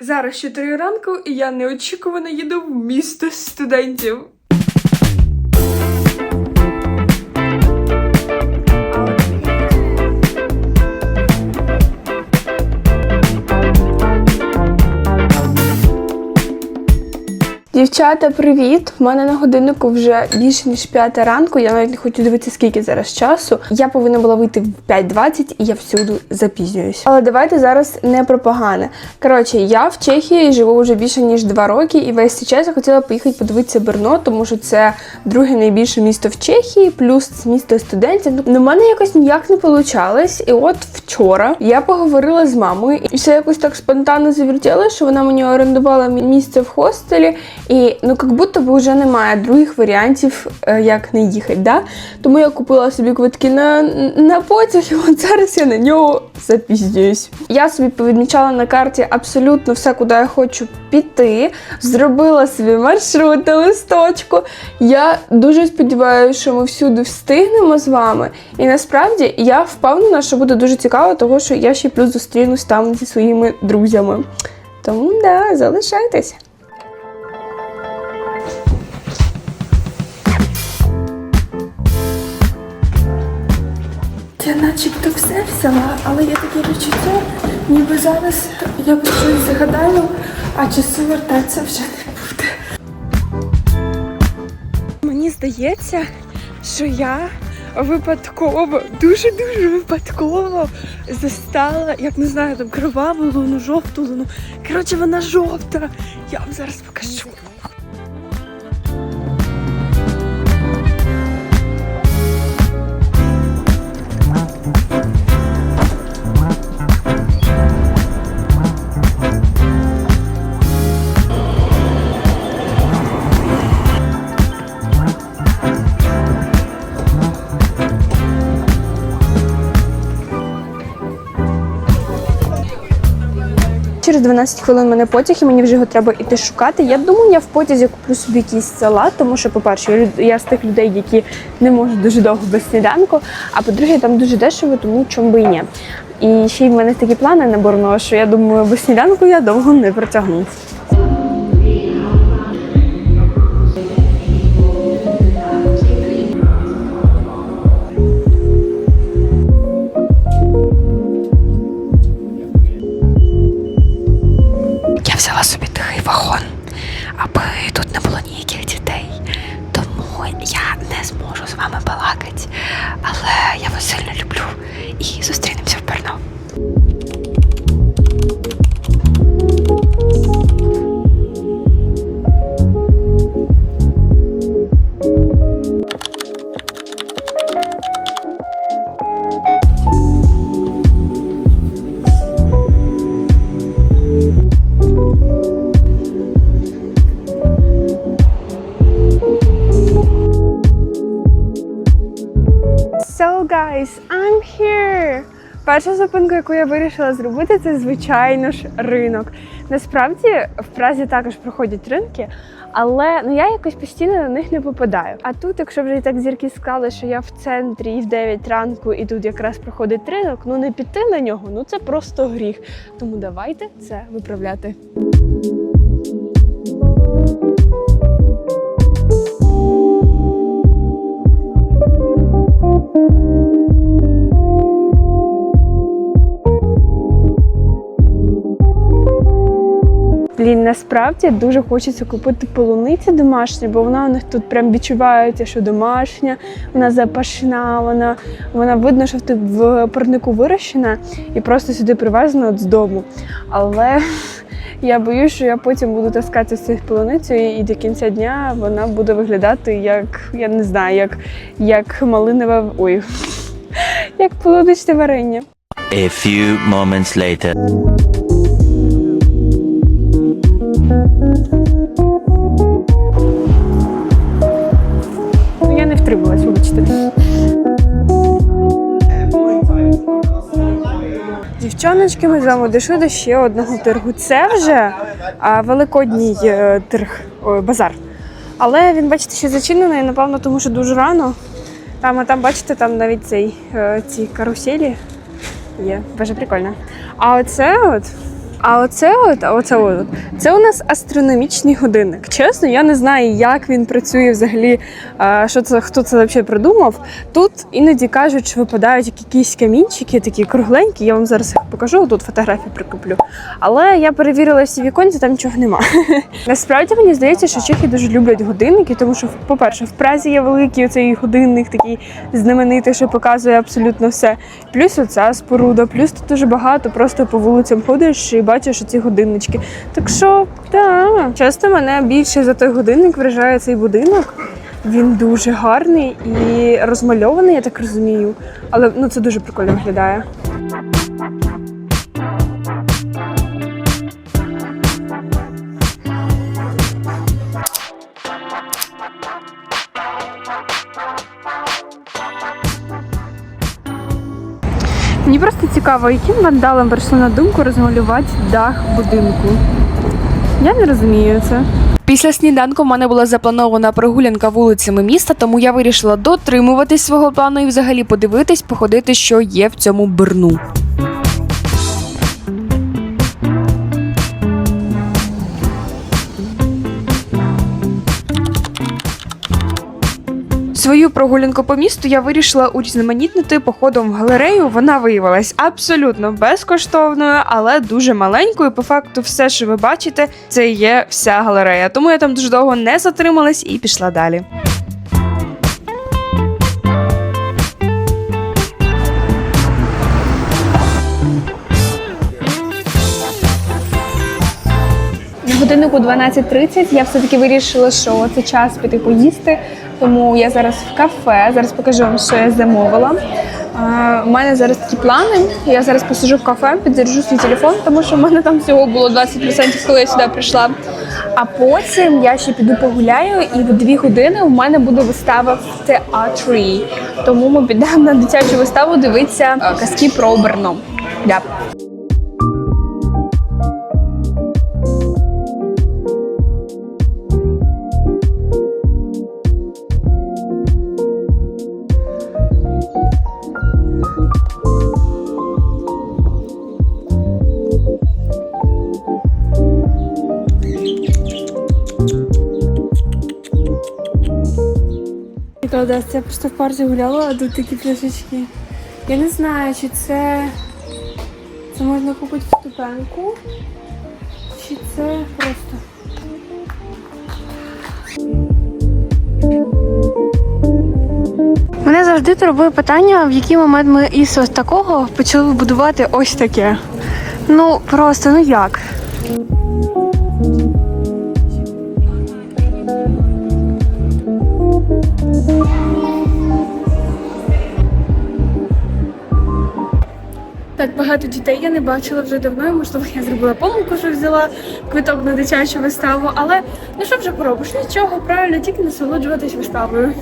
Зараз 4 ранку, і я неочікувано їду в місто студентів. Дівчата, привіт! У мене на годиннику вже більше ніж п'ята ранку. Я навіть не хочу дивитися, скільки зараз часу. Я повинна була вийти в 5.20 і я всюди запізнююсь. Але давайте зараз не про погане. Коротше, я в Чехії живу вже більше ніж два роки, і весь цей час я хотіла поїхати подивитися Берно, тому що це друге найбільше місто в Чехії, плюс місто студентів. Ну, в мене якось ніяк не вийшло. І от вчора я поговорила з мамою, і все якось так спонтанно завертіло, що вона мені орендувала місце в хостелі. І ну, як будто би вже немає других варіантів, е, як не їхати. Да? Тому я купила собі квитки на, на потяг, і от зараз я на нього запізнююсь. Я собі повідмічала на карті абсолютно все, куди я хочу піти. Зробила собі маршрут на листочку. Я дуже сподіваюся, що ми всюди встигнемо з вами. І насправді я впевнена, що буде дуже цікаво, тому що я ще плюс зустрінусь там зі своїми друзями. Тому да, залишайтесь. Я начебто все взяла, але є таке відчуття, ніби зараз я про щось згадаю, а часу вертатися вже не буде. Мені здається, що я випадково, дуже-дуже випадково застала, як не знаю, там криваву луну, жовту луну. Коротше, вона жовта. Я вам зараз покажу. Через 12 хвилин мене потяг, і мені вже його треба іти шукати. Я думаю, я в потязі куплю собі якийсь салат, тому що, по-перше, я, з тих людей, які не можуть дуже довго без сніданку. А по-друге, там дуже дешево, тому чому би і ні. І ще й в мене такі плани на Борно, що я думаю, без сніданку я довго не протягну. Сильно люблю і зустрінемося в Перно. Перша зупинка, яку я вирішила зробити, це звичайно ж ринок. Насправді в Празі також проходять ринки, але ну я якось постійно на них не попадаю. А тут, якщо вже і так зірки склали, що я в центрі і в 9 ранку, і тут якраз проходить ринок, ну не піти на нього, ну це просто гріх. Тому давайте це виправляти. Блін, насправді дуже хочеться купити полуниці домашню, бо вона у них тут прям відчувається, що домашня, вона запашна, вона, вона видно, що в парнику вирощена і просто сюди привезена от з дому. Але я боюсь, що я потім буду таскати з цих полуницю, і до кінця дня вона буде виглядати як, я не знаю, як, як малинове, ой, як полуничне варення. A few moments later. Дівчоночки, ми з вами дійшли до ще одного торгу. Це вже великодній е, торг, базар. Але він, бачите, ще зачинений, напевно, тому що дуже рано. Там, а там, бачите, там навіть цей, е, ці каруселі є. Дуже прикольно. А оце от А оце от, оце от, це у нас астрономічний годинник. Чесно, я не знаю, як він працює взагалі, що це, хто це взагалі придумав. Тут іноді кажуть, що випадають якісь камінчики, такі кругленькі. Я вам зараз їх покажу, тут фотографії прикуплю. Але я перевірила всі віконці, там нічого нема. Насправді мені здається, що чехи дуже люблять годинники, тому що, по-перше, в Празі є великий оцей годинник, такий знаменитий, що показує абсолютно все. Плюс оця споруда, плюс тут дуже багато, просто по вулицям ходиш і бачиш оці годиннички. Так що, так, часто мене більше за той годинник вражає цей будинок. Він дуже гарний і розмальований, я так розумію. Але ну це дуже прикольно виглядає. Цікаво, яким вандалам прийшло на думку розмалювати дах будинку. Я не розумію це. Після сніданку в мене була запланована прогулянка вулицями міста, тому я вирішила дотримуватись свого плану і взагалі подивитись, походити, що є в цьому Берну. Свою прогулянку по місту я вирішила урізноманітнити походом в галерею. Вона виявилась абсолютно безкоштовною, але дуже маленькою. По факту, все, що ви бачите, це є вся галерея. Тому я там дуже довго не затрималась і пішла далі. На годиннику 12.30 я все-таки вирішила, що це час піти поїсти. Тому я зараз в кафе. Зараз покажу вам, що я замовила. У мене зараз такі плани. Я зараз посиджу в кафе, підзаряджу свій телефон, тому що в мене там всього було 20%, коли я сюди прийшла. А потім я ще піду погуляю, і в дві години в мене буде вистава в театрі. Тому ми підемо на дитячу виставу дивитися казки про Берно. Да. Правда, це просто в парці гуляла, а тут такі пляшечки. Я не знаю, чи це. Це можна купити в ступенку, чи це просто. Мене завжди турбує питання, в який момент ми із ось такого почали будувати ось таке. Ну просто, ну як? Дітей я не бачила вже давно. і, Можливо, я зробила помилку, що взяла квиток на дитячу виставу. Але ну що вже поробиш? Нічого, правильно, тільки насолоджуватись виставою.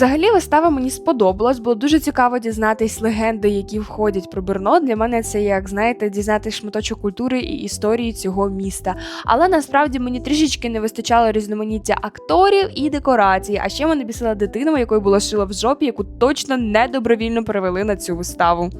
Взагалі, вистава мені сподобалась, було дуже цікаво дізнатись легенди, які входять про Берно. Для мене це як знаєте, дізнатись шматочок культури і історії цього міста. Але насправді мені трішечки не вистачало різноманіття акторів і декорацій. А ще мене бісила дитина, якою була шила в жопі, яку точно недобровільно перевели на цю виставу.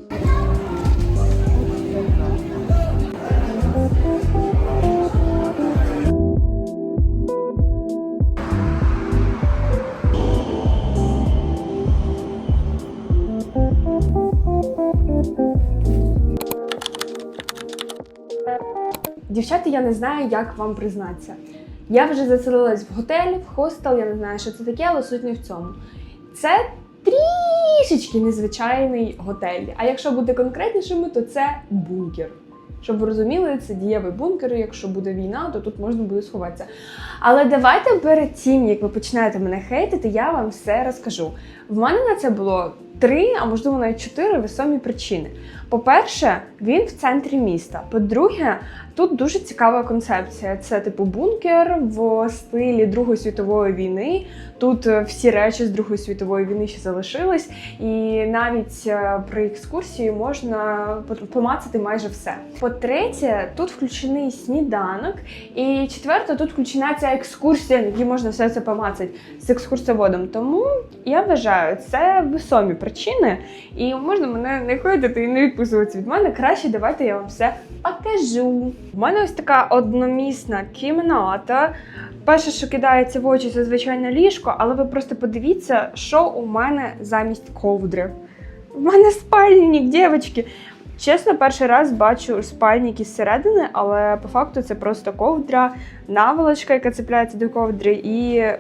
Дівчата, я не знаю, як вам признатися. Я вже заселилась в готель, в хостел, я не знаю, що це таке, але суть не в цьому. Це трішечки незвичайний готель. А якщо бути конкретнішими, то це бункер. Щоб ви розуміли, це дієвий бункер. Якщо буде війна, то тут можна буде сховатися. Але давайте перед тим, як ви починаєте мене хейтити, я вам все розкажу. В мене на це було три, а можливо навіть чотири весомі причини. По-перше, він в центрі міста. По-друге, тут дуже цікава концепція. Це типу бункер в стилі Другої світової війни. Тут е, всі речі з Другої світової війни ще залишились, і навіть е, при екскурсії можна помацати майже все. По-третє, тут включений сніданок. І четверте, тут включена ця екскурсія, на якій можна все це помацати з екскурсоводом. Тому я вважаю, це весомі причини. Причини, і можна мене не ходити і не відписуватися від мене. Краще давайте я вам все покажу. У мене ось така одномісна кімната. Перше, що кидається в очі, це звичайне ліжко, але ви просто подивіться, що у мене замість ковдри. У мене спальник, дівчатки. Чесно, перший раз бачу спальник із середини, але по факту це просто ковдра, наволочка, яка цепляється до ковдри, і е,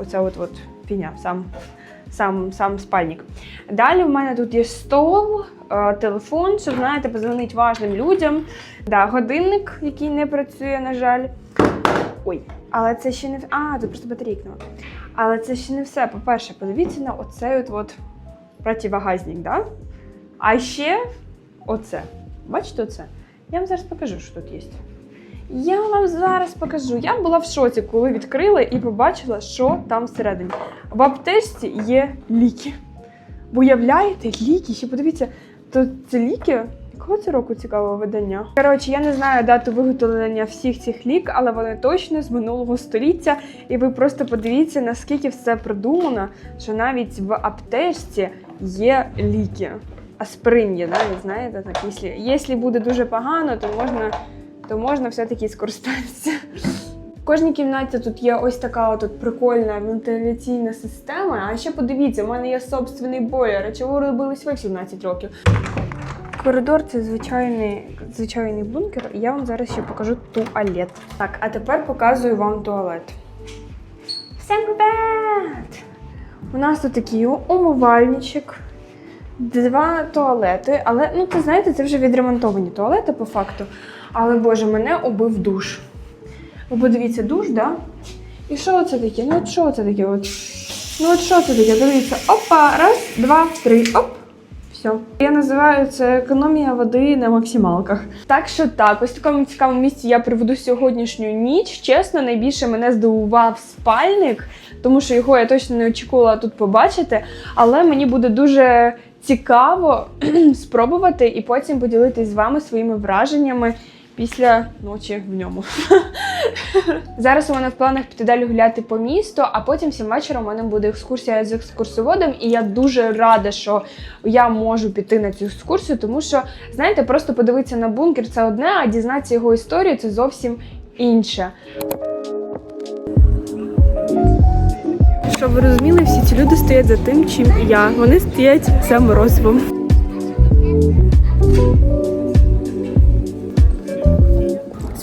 оця от, от фіня, сам, сам, сам спальник. Далі в мене тут є стол, е, телефон, щоб знаєте, позвонити важним людям. Да, годинник, який не працює, на жаль. Ой, але це ще не А, тут просто батарейка. Але це ще не все. По-перше, подивіться на оцей от, от противогазник, да? А ще оце. Бачите оце? Я вам зараз покажу, що тут є. Я вам зараз покажу. Я була в шоці, коли відкрила і побачила, що там всередині. В аптечці є ліки. Уявляєте, ліки? Ще подивіться, то це ліки. Якого це року цікавого видання? Коротше, я не знаю дату виготовлення всіх цих лік, але вони точно з минулого століття. І ви просто подивіться, наскільки все продумано, що навіть в аптечці є ліки. Аспирин є, навіть знаєте, так, якщо буде дуже погано, то можна, то можна все-таки скористатися. В кожній кімнаті тут є ось така от прикольна вентиляційна система. А ще подивіться, у мене є собственний бойлер. Чого робились ви в 17 років? Коридор це звичайний, звичайний бункер, і я вам зараз ще покажу туалет. Так, а тепер показую вам туалет. Всім привіт! У нас тут такий умивальничок, два туалети, але ну це знаєте, це вже відремонтовані туалети по факту. Але боже, мене убив душ. Ви подивіться, душ, да? І що це таке? Ну от що це таке? От? Ну от що це таке? Дивіться, опа, раз, два, три, оп. Все. Я називаю це економія води на максималках. Так що так, ось в такому цікавому місці я проведу сьогоднішню ніч. Чесно, найбільше мене здивував спальник, тому що його я точно не очікувала тут побачити. Але мені буде дуже цікаво спробувати і потім поділитись з вами своїми враженнями після ночі в ньому. Зараз у мене в планах піти далі гуляти по місту, а потім всім вечором у мене буде екскурсія з екскурсоводом, і я дуже рада, що я можу піти на цю екскурсію, тому що, знаєте, просто подивитися на бункер це одне, а дізнатися його історію це зовсім інше. Щоб ви розуміли, всі ці люди стоять за тим, чим і я. Вони стоять за морозивом.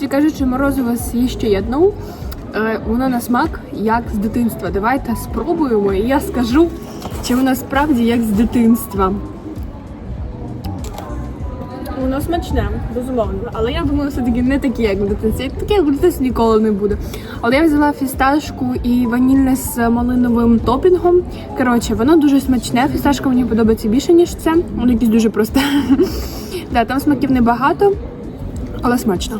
Свій кажучи, морозиво є ще єдну. Е, Воно на смак як з дитинства. Давайте спробуємо, і я скажу, чи воно справді як з дитинства. Воно смачне, безумовно. Але я думаю, все-таки не таке, як в дитинстві. Таке, як в дитинстві ніколи не буде. Але я взяла фісташку і ванільне з малиновим топінгом. Коротше, воно дуже смачне. Фісташка мені подобається більше, ніж це. Воно якесь дуже просте. Там смаків небагато, але смачно.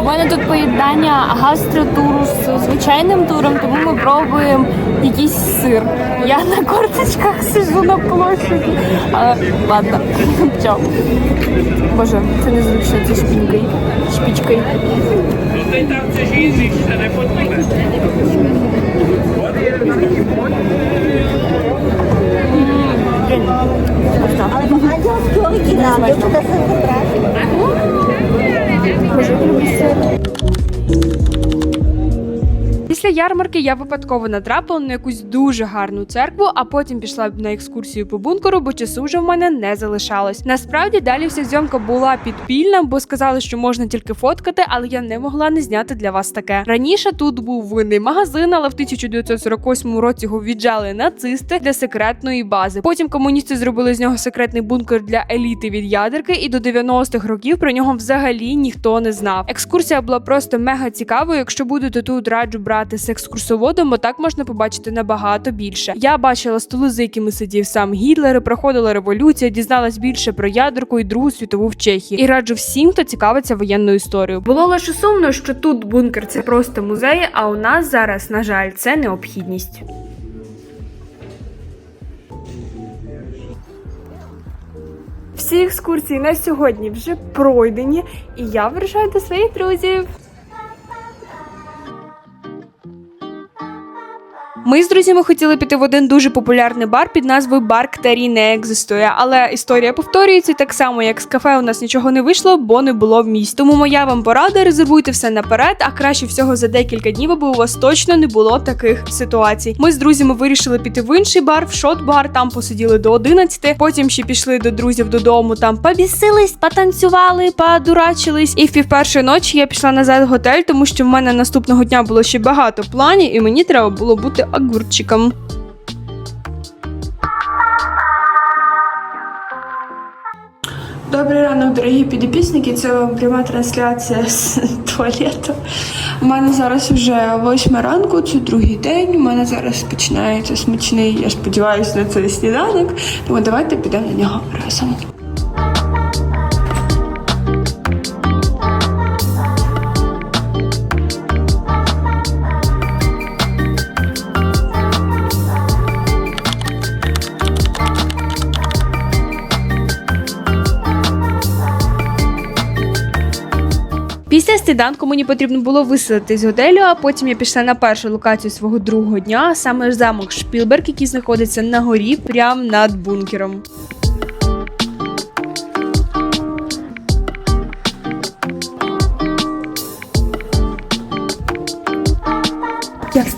У тут поєднання гастротуру з звичайним туром, тому ми пробуємо якийсь сир. Я на корточках сижу на площаді. Але ладно, чо. Боже, це незручно, це шпінькою. Шпічкою. Tutaj tam coś innych ярмарки я випадково натрапила на якусь дуже гарну церкву, а потім пішла на екскурсію по бункеру, бо часу вже в мене не залишалось. Насправді далі вся зйомка була підпільна, бо сказали, що можна тільки фоткати, але я не могла не зняти для вас таке. Раніше тут був винний магазин, але в 1948 році його віджали нацисти для секретної бази. Потім комуністи зробили з нього секретний бункер для еліти від ядерки, і до 90-х років про нього взагалі ніхто не знав. Екскурсія була просто мега цікавою. Якщо будете тут, раджу брати з екскурсоводом, бо так можна побачити набагато більше. Я бачила столи, за якими сидів сам Гітлер, проходила революція, дізналась більше про ядерку і Другу світову в Чехії. І раджу всім, хто цікавиться воєнною історією. Було лише сумно, що тут бункер це просто музей, а у нас зараз, на жаль, це необхідність. Всі екскурсії на сьогодні вже пройдені, і я вирушаю до своїх друзів. Ми з друзями хотіли піти в один дуже популярний бар під назвою Бар Ктарі не екзистує. Але історія повторюється так само, як з кафе у нас нічого не вийшло, бо не було в місць. Тому моя вам порада: резервуйте все наперед, а краще всього за декілька днів, аби у вас точно не було таких ситуацій. Ми з друзями вирішили піти в інший бар, в шот-бар, там посиділи до 11, Потім ще пішли до друзів додому, там побісились, потанцювали, подурачились. І в півпершої ночі я пішла назад в готель, тому що в мене наступного дня було ще багато планів, і мені треба було бути огурчиком. Добрий ранок, дорогі підописники. Це вам пряма трансляція з туалету. У мене зараз вже восьма ранку, це другий день. У мене зараз починається смачний, я сподіваюся, на цей сніданок. Тому давайте підемо на нього разом. Сніданку мені потрібно було виселити з готелю, а потім я пішла на першу локацію свого другого дня, саме замок Шпілберг, який знаходиться на горі, прямо над бункером.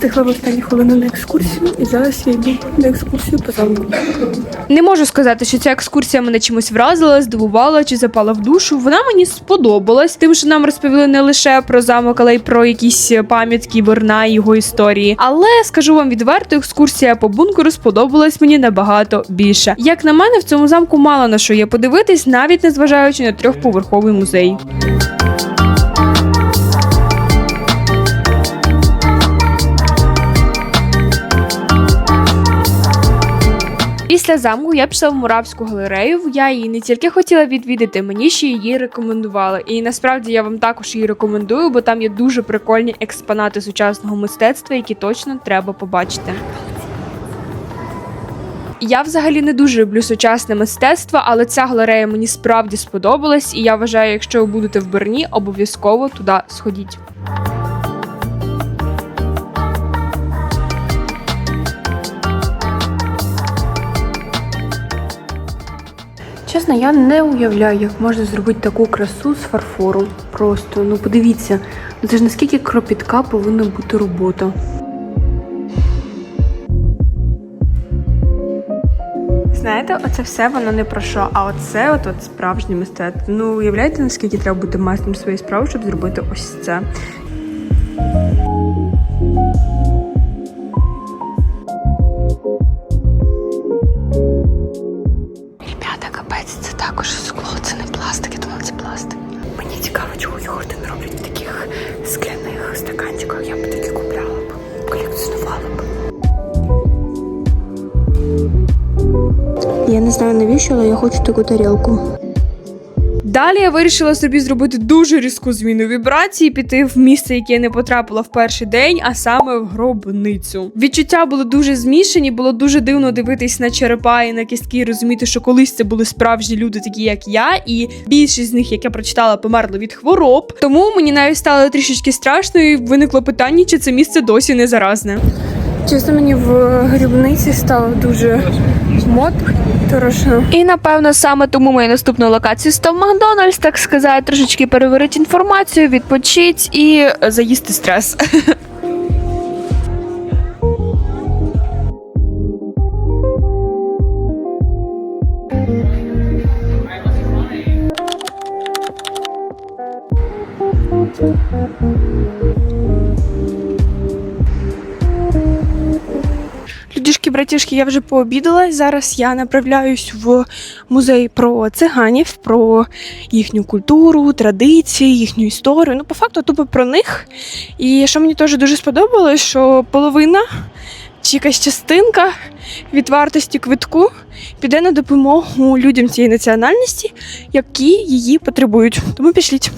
Встигла в останні хвилини на екскурсію, і зараз я йду на екскурсію по замку. Не можу сказати, що ця екскурсія мене чимось вразила, здивувала чи запала в душу. Вона мені сподобалась, тим, що нам розповіли не лише про замок, але й про якісь пам'ятки Борна і його історії. Але скажу вам відверто, екскурсія по бункеру сподобалась мені набагато більше. Як на мене, в цьому замку мало на що є подивитись, навіть незважаючи на трьохповерховий музей. Після замку я пішла в Муравську галерею. Я її не тільки хотіла відвідати, мені ще її рекомендували. І насправді я вам також її рекомендую, бо там є дуже прикольні експонати сучасного мистецтва, які точно треба побачити. Я взагалі не дуже люблю сучасне мистецтво, але ця галерея мені справді сподобалась, і я вважаю, якщо ви будете в Берні, обов'язково туди сходіть. Чесно, я не уявляю, як можна зробити таку красу з фарфору. Просто ну подивіться, ну це ж наскільки кропітка повинна бути робота. Знаєте, оце все воно не про що, а оце от, от справжнє мистецтво. Ну уявляєте, наскільки треба бути майстром своєї справи, щоб зробити ось це. Таку тарілку. Далі я вирішила собі зробити дуже різку зміну вібрації, піти в місце, яке не потрапила в перший день, а саме в гробницю. Відчуття були дуже змішані, було дуже дивно дивитись на черепа і на кістки, і розуміти, що колись це були справжні люди, такі як я, і більшість з них, як я прочитала, померли від хвороб. Тому мені навіть стало трішечки страшно, і виникло питання, чи це місце досі не заразне. Чесно, мені в грібниці стало дуже моторошно. І напевно саме тому мою наступну локацію став Макдональдс, так сказати, трошечки перевірити інформацію, відпочити і заїсти стрес. Братішки, я вже пообідала. Зараз я направляюсь в музей про циганів, про їхню культуру, традиції, їхню історію. Ну, по факту, тупо про них. І що мені теж дуже сподобалось, що половина чи якась частинка від вартості квитку піде на допомогу людям цієї національності, які її потребують. Тому пішліть.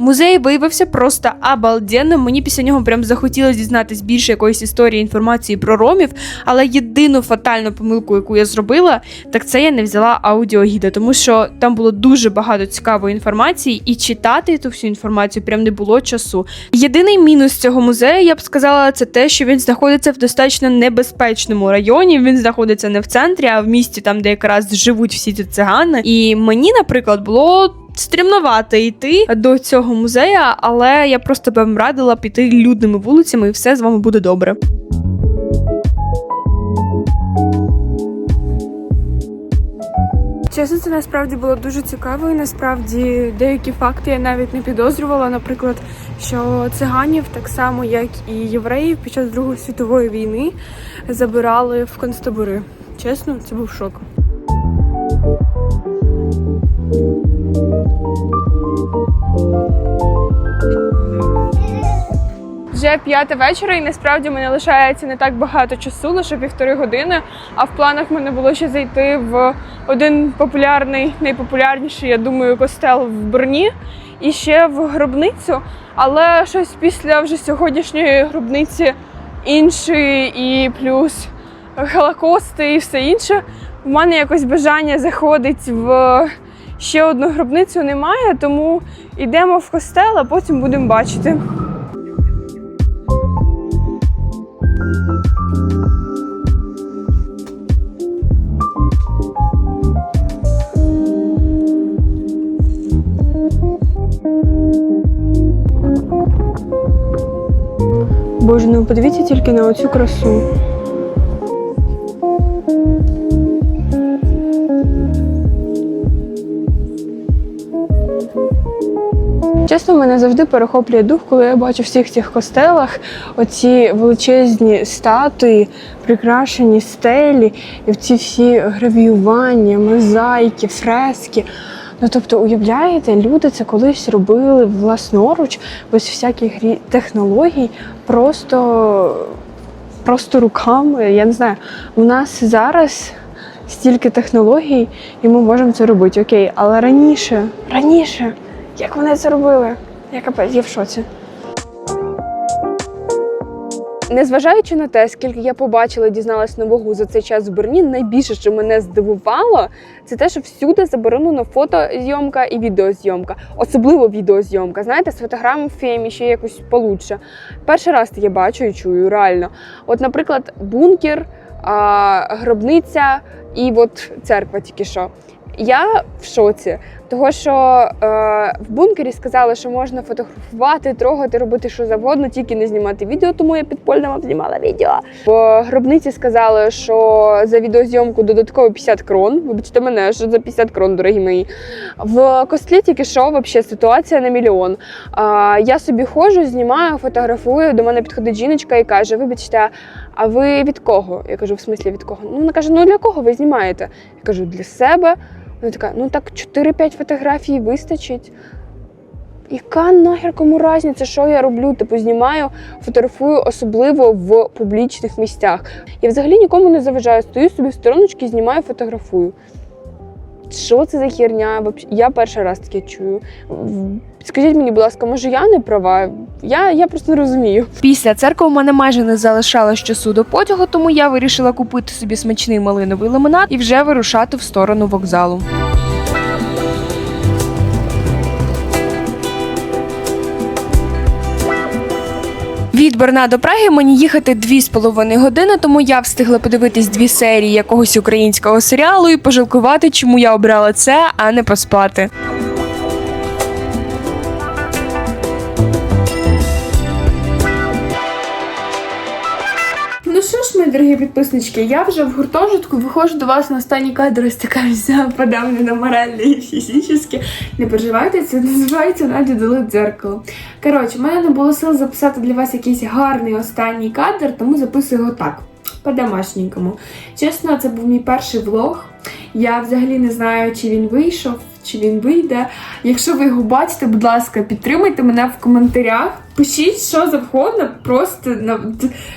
Музей виявився просто обалденним. Мені після нього прям захотілося дізнатись більше якоїсь історії інформації про ромів. Але єдину фатальну помилку, яку я зробила, так це я не взяла аудіогіда, тому що там було дуже багато цікавої інформації, і читати ту всю інформацію прям не було часу. Єдиний мінус цього музею, я б сказала, це те, що він знаходиться в достатньо небезпечному районі. Він знаходиться не в центрі, а в місті, там, де якраз живуть всі ці цигани. І мені, наприклад, було. Стрімновато йти до цього музею, але я просто б вам радила піти людними вулицями, і все з вами буде добре. Чесно, це насправді було дуже цікаво. І насправді деякі факти я навіть не підозрювала. Наприклад, що циганів, так само як і євреїв, під час Другої світової війни забирали в концтабори. Чесно, це був шок. Вже п'ята вечора, і насправді мене лишається не так багато часу, лише півтори години. А в планах мене було ще зайти в один популярний, найпопулярніший, я думаю, костел в Брні і ще в гробницю. Але щось після вже сьогоднішньої гробниці іншої і плюс Голокости і все інше. У мене якось бажання заходить в ще одну гробницю немає, тому йдемо в костел, а потім будемо бачити. Боже, ну подивіться тільки на оцю красу. Чесно, мене завжди перехоплює дух, коли я бачу в всіх цих костелах оці величезні статуї, прикрашені стелі, і ці всі гравіювання, мозаїки, фрески. Ну тобто, уявляєте, люди це колись робили власноруч, без всяких технологій, просто, просто руками. Я не знаю, у нас зараз стільки технологій, і ми можемо це робити. Окей, але раніше, раніше, як вони це робили? Я капець, я в шоці. Незважаючи на те, скільки я побачила і дізналась нового за цей час в Берні, найбільше, що мене здивувало, це те, що всюди заборонено фотозйомка і відеозйомка, особливо відеозйомка. Знаєте, з фотографіями ще якось получше. Перший раз таке бачу і чую, реально. От, наприклад, бункер, гробниця і от церква тільки що. Я в шоці, того що е, в бункері сказали, що можна фотографувати, трогати, робити що завгодно, тільки не знімати відео, тому я підпольно вам знімала відео. В гробниці сказали, що за відеозйомку додатково 50 крон. Вибачте мене, що за 50 крон, дорогі мої. В костлі тільки що взагалі ситуація на мільйон. А, я собі ходжу, знімаю, фотографую. До мене підходить жіночка і каже: Вибачте, а ви від кого? Я кажу, в смислі від кого? Ну вона каже: Ну для кого ви знімаєте? Я кажу, для себе. Вона така, ну так 4-5 фотографій вистачить. Яка нахер кому разниця, що я роблю? Типу знімаю, фотографую, особливо в публічних місцях. Я взагалі нікому не заважаю, стою собі в стороночці, знімаю, фотографую. Що це за херня? Я перший раз таке чую. В- Скажіть мені, будь ласка, може я не права? Я, я просто не розумію. Після церкви у мене майже не залишалось часу до потягу, тому я вирішила купити собі смачний малиновий лимонад і вже вирушати в сторону вокзалу. Від Берна до Праги мені їхати дві з половиною години, тому я встигла подивитись дві серії якогось українського серіалу і пожалкувати, чому я обрала це, а не поспати. Ну що ж, мої дорогі підписнички, я вже в гуртожитку виходжу до вас на останній кадр, ось така вся подавлена морально і фізично. Не переживайте, це називається Надя дали дзеркало. Коротше, в мене не було сил записати для вас якийсь гарний останній кадр, тому записую його так. По-домашненькому. Чесно, це був мій перший влог. Я взагалі не знаю, чи він вийшов, чи він вийде. Якщо ви його бачите, будь ласка, підтримуйте мене в коментарях. Пишіть, що завгодно, просто на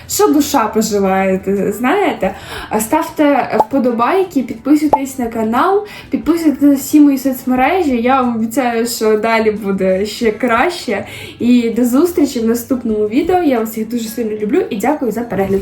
що душа поживаєте, знаєте. Ставте вподобайки, підписуйтесь на канал, підписуйтесь на всі мої соцмережі. Я вам обіцяю, що далі буде ще краще. І до зустрічі в наступному відео. Я вас всіх дуже сильно люблю і дякую за перегляд.